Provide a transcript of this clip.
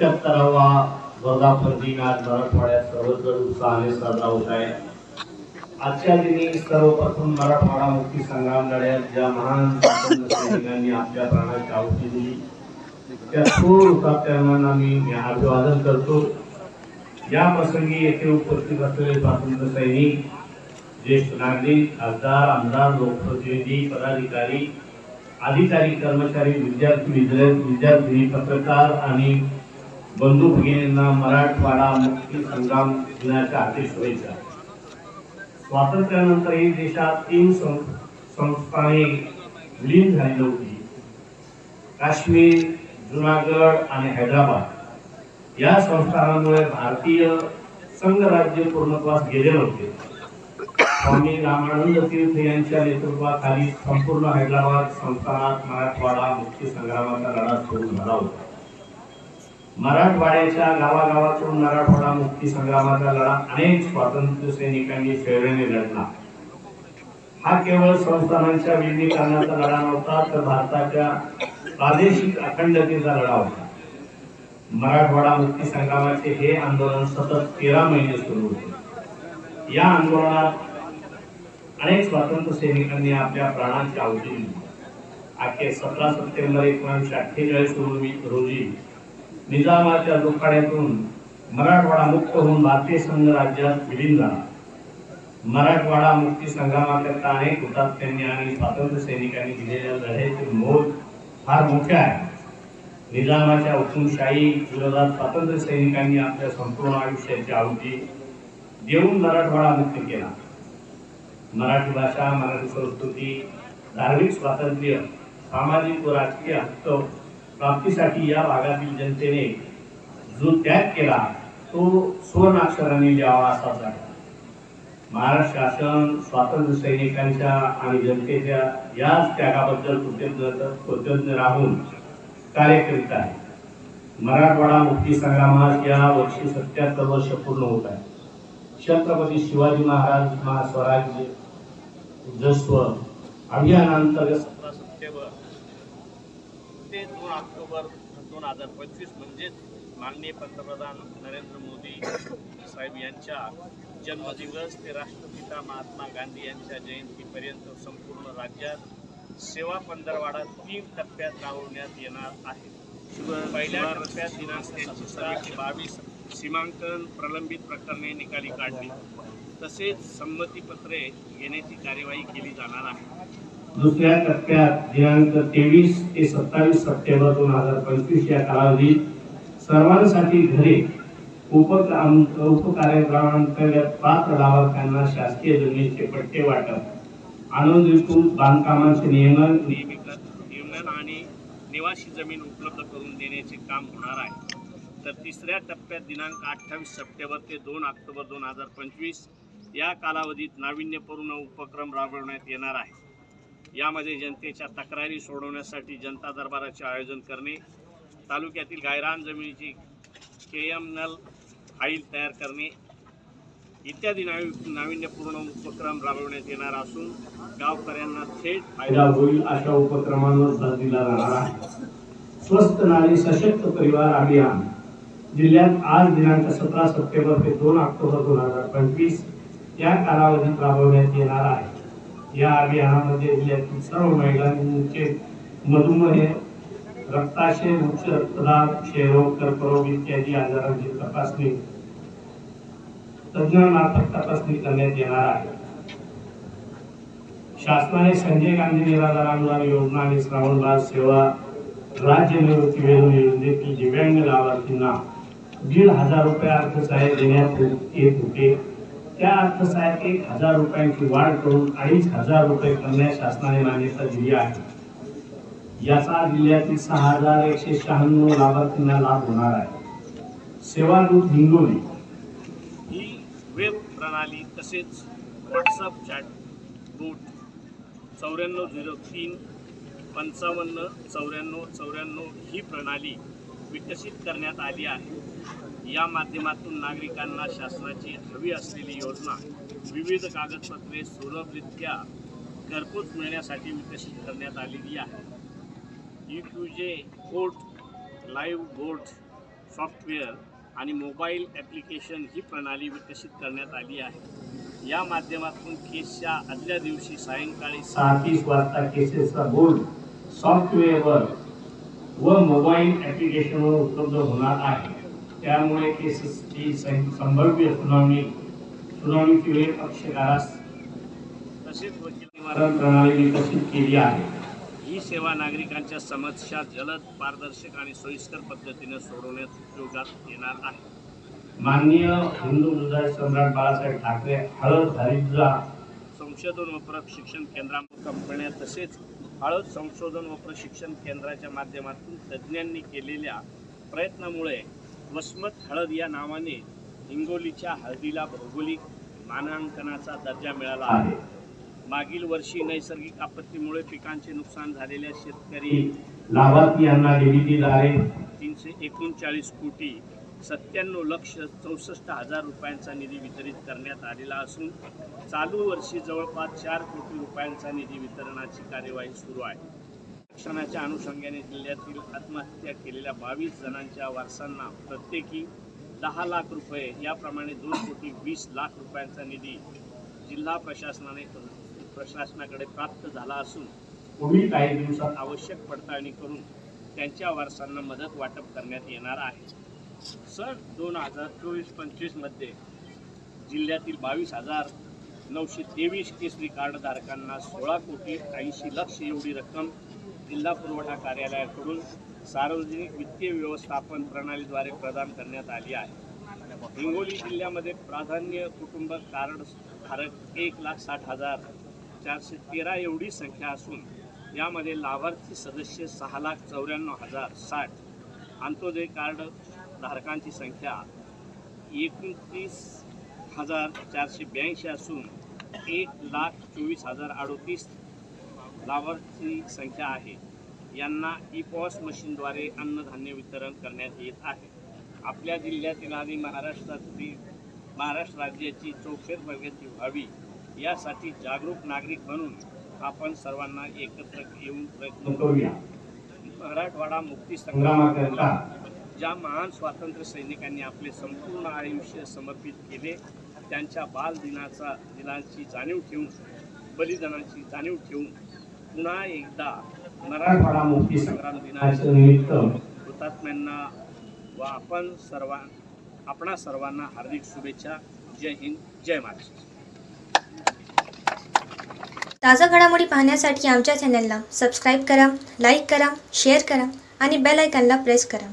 सत्याहत्तरावा वर्धापन दिन आज मराठवाड्यात सर्वत्र उत्साहाने साजरा होत आहे. आजच्या दिनी सर्वप्रथम मराठवाडा मुक्ती संग्राम लढ्यात ज्या महान सैनिकांनी आपल्या प्राणाची आहुती दिली त्या थोर हुतात्म्यांना मी अभिवादन करतो. या प्रसंगी येथे उपस्थित असलेले स्वातंत्र्य सैनिक ज्येष्ठ नागरिक खासदार आमदार लोकप्रतिनिधी पदाधिकारी अधिकारी कर्मचारी विद्यार्थी विद्यार्थी विद्यार्थी पत्रकार आणि बंदूक मराठवाडा मुक्ती संग्राम दिनाच्या आदेश व्हायचा स्वातंत्र्यानंतरही देशात तीन संस्थाने विलीन झालेली होती. काश्मीर जुनागड आणि हैदराबाद. या संस्थानामुळे भारतीय संघराज्य पूर्णत्वास गेले होते. स्वामी रामानंद तीर्थ यांच्या नेतृत्वाखाली संपूर्ण हैदराबाद संस्थानात मराठवाडा मुक्ती संग्रामाचा लढा सुरू झाला होता. मराठवाड्याच्या गावागावातून मराठवाडा मुक्ती संग्रामाचा लढा अनेक स्वातंत्र्य सैनिकांनी शौर्याने लढला हा केवळ संस्थानांच्या विलीनीकरणाचा लढा नव्हता तर भारताच्या प्रादेशिक अखंडतेचा लढा होता. मराठवाडा मुक्ती संग्रामाचे हे आंदोलन सतत तेरा महिने सुरू होते. या आंदोलनात अनेक स्वातंत्र्य सैनिकांनी आपल्या प्राणांची आहुती दिली. अखेर सतरा सप्टेंबर एकोणीसशे अठ्ठेचाळीस रोजी निजामाच्या लोकाड्यातून मराठवाडा मुक्त होऊन भारतीय संघ राज्यात विलीन झाला. मराठवाडा मुक्ती संग्रामाकरता अनेक हुतात्म्यांनी आणि स्वातंत्र्य सैनिकांनी दिलेल्या लढ्याचे मोल फार मोठे आहे. निजामाच्या हुकुमशाही विरोधात स्वातंत्र्य सैनिकांनी आपल्या संपूर्ण आयुष्याची आहुती देऊन मराठवाडा मुक्त केला. मराठी भाषा मराठी संस्कृती धार्मिक स्वातंत्र्य सामाजिक व राजकीय हक्क प्राप्तीसाठी या भागातील जनतेने जो त्याग केला तो सुवर्णाक्षरांनी लिहावा असाच आहे महाराष्ट्र शासन स्वातंत्र्य सैनिकांच्या आणि जनतेच्या याच त्यागाबद्दल कृतज्ञ कृतज्ञ राहून कार्य करीत आहे. मराठवाडा मुक्ती संग्रामात या वर्षी सत्याहत्तर वर्ष पूर्ण होत आहे. छत्रपती शिवाजी महाराज महास्वराज्य जस्व अभियानांतर्गत ते दोन ऑक्टोबर दोन हजार पंचवीस म्हणजेच माननीय पंतप्रधान नरेंद्र मोदी साहेब यांच्या जन्मदिवस ते राष्ट्रपिता महात्मा गांधी यांच्या जयंतीपर्यंत संपूर्ण राज्यात सेवा पंधरवाडा तीन टप्प्यात राबवण्यात येणार आहे. पहिल्या टप्प्यात दिनांक सतरा बावीस सीमांकन प्रलंबित प्रकरणे निकाली काढली. तसेच संमतीपत्रे घेण्याची कार्यवाही केली जाणार आहे. दुसऱ्या टप्प्यात दिनांक तेवीस ते सत्तावीस सप्टेंबर दोन हजार पंचवीस या कालावधीत सर्वांसाठी घरे उपक्रम उपकार्यक्रमांतर्गत पात्र लाभार्थ्यांना शासकीय जमिनीचे पट्टे वाटप विकून बांधकामांचे नियमन नियमित नियमन आणि निवासी जमीन उपलब्ध करून देण्याचे काम होणार आहे. तर तिसऱ्या टप्प्यात दिनांक अठ्ठावीस सप्टेंबर ते दोन ऑक्टोबर दोन हजार पंचवीस या कालावधीत नाविन्यपूर्ण उपक्रम राबवण्यात येणार आहे. यामध्ये जनतेच्या तक्रारी सोडवण्यासाठी जनता दरबाराचे आयोजन करणे तालुक्यातील गायरान जमिनीची के एम नल फाईल तयार करणे इत्यादी नावी नाविन्यपूर्ण उपक्रम राबवण्यात येणार असून गावकऱ्यांना थेट फायदा होईल अशा उपक्रमांवर भर दिला जाणार आहे. स्वस्त नारी सशक्त परिवार अभियान. जिल्ह्यात आज दिनांक सतरा सप्टेंबर ते दोन ऑक्टोबर दोन हजार पंचवीस या कालावधीत राबवण्यात येणार आहे. या अभियानामध्ये जिल्ह्यातील सर्व महिलांचे मधुमेह रक्ताशय उच्च रक्तदाब क्षयरोग कर्करोग इत्यादी आजारांची तपासणी तज्ज्ञांमार्फत तपासणी करण्यात येणार आहे. शासनाने संजय गांधी निराधार अनुदान योजना आणि श्रावणबाळ सेवा राज्य निवृत्ती वेतन योजनेतील दिव्यांग लाभार्थींना दीड हजार रुपये अर्थसहाय्य देण्यात येत होते. त्या अर्थसहाय्यात एक हजार रुपयांची वाढ करून अडीच हजार रुपये करण्यास शासनाने मान्यता दिली आहे. याचा जिल्ह्यातील सहा हजार एकशे शहाण्णव लाभार्थींना लाभ होणार आहे. सेवा दूत हिंगोली. ही वेब प्रणाली तसेच व्हॉट्सअप चॅट रूट चौऱ्याण्णव झिरो तीन पंचावन्न चौऱ्याण्णव चौऱ्याण्णव ही प्रणाली विकसित करण्यात आली आहे. या माध्यमातून नागरिकांना शासनाची हवी असलेली योजना विविध कागदपत्रे सुलभरित्या घरपोच मिळण्यासाठी विकसित करण्यात आलेली आहे. U Q J court live board software आणि मोबाईल ॲप्लिकेशन ही प्रणाली विकसित करण्यात आली आहे. या माध्यमातून केसच्या आदल्या दिवशी सायंकाळी सहा तीस वाजता केसेसचा बोर्ड सॉफ्टवेअरवर व मोबाईल ॲप्लिकेशनवर उपलब्ध होणार आहे. त्यामुळे केसेसची संभाव्य सुनावणी सुनावणीची वेळ पक्षकारास तसेच वकील निवारण निवारण प्रणाली विकसित केली आहे. ही सेवा नागरिकांच्या समस्या जलद पारदर्शक आणि सोयीस्कर पद्धतीने सोडवण्यात उपयोगात येणार आहे. माननीय हिंदू हृदय सम्राट बाळासाहेब ठाकरे हळद हरिद्रा संशोधन व प्रशिक्षण केंद्रा कंपन्या तसेच हळद संशोधन व प्रशिक्षण केंद्राच्या माध्यमातून तज्ज्ञांनी केलेल्या प्रयत्नामुळे वसमत हळद या नावाने हिंगोलीच्या हळदीला भौगोलिक मानांकनाचा दर्जा मिळाला आहे. आहे मागील वर्षी नैसर्गिक आपत्तीमुळे पिकांचे नुकसान झालेल्या शेतकरी की लाभार्थी यांना डीबीटीद्वारे तीनशे एकोणचाळीस कोटी सत्त्याण्णव लक्ष चौसष्ट हजार रुपयांचा निधी वितरित करण्यात आलेला असून चालू वर्षी जवळपास चार कोटी रुपयांचा निधी वितरणाची कार्यवाही सुरू आहे. शिक्षणाच्या अनुषंगाने जिल्ह्यातील आत्महत्या केलेल्या बावीस जणांच्या वारसांना प्रत्येकी दहा लाख रुपये याप्रमाणे दोन कोटी वीस लाख रुपयांचा निधी जिल्हा प्रशासनाने प्रशासनाकडे प्राप्त झाला असून पुढील काही दिवसात आवश्यक पडताळणी करून त्यांच्या वारसांना मदत वाटप करण्यात येणार आहे. सन दोन हजार चोवीस पंचवीसमध्ये जिल्ह्यातील बावीस हजार नऊशे तेवीस केसरी कार्डधारकांना सोळा कोटी ऐंशी लक्ष एवढी रक्कम जिल्हा पुरवठा कार्यालयाकडून सार्वजनिक वित्तीय व्यवस्थापन प्रणालीद्वारे प्रदान करण्यात आली आहे. हिंगोली जिल्ह्यामध्ये प्राधान्य कुटुंब कार्ड धारक एक लाख साठ हजार चारशे तेरा एवढी संख्या असून यामध्ये लाभार्थी सदस्य सहा लाख चौऱ्याण्णव हजार साठ अंत्योदय कार्ड धारकांची संख्या एकोणतीस हजार चारशे ब्याऐंशी असून एक लाख चोवीस हजार अडोतीस लाभार्थी संख्या आहे. यांना ई पॉस मशीनद्वारे अन्नधान्य वितरण करण्यात येत आहे. आपल्या जिल्ह्यातील आणि महाराष्ट्रातील महाराष्ट्र राज्याची चौफेर प्रगती व्हावी यासाठी जागरूक नागरिक बनून आपण सर्वांना एकत्र येऊन प्रयत्न करू करूया. मराठवाडा मुक्ती संग्रामाकरता ज्या महान स्वातंत्र्य सैनिकांनी आपले संपूर्ण आयुष्य समर्पित केले त्यांच्या बाल दिनाचा दिनाची जाणीव ठेवून बलिदानाची जाणीव ठेवून पुन्हा एकदा मराठवाडा मुक्ती संग्राम दिनाच्या निमित्त हुतात्म्यांना व आपण सर्व आपणा सर्वांना हार्दिक शुभेच्छा. जय हिंद जय महाराष्ट्र. ताज्या घडामोडी पाहण्यासाठी आमच्या चॅनलला सबस्क्राईब करा लाईक करा शेअर करा आणि बेल आयकॉनला प्रेस करा.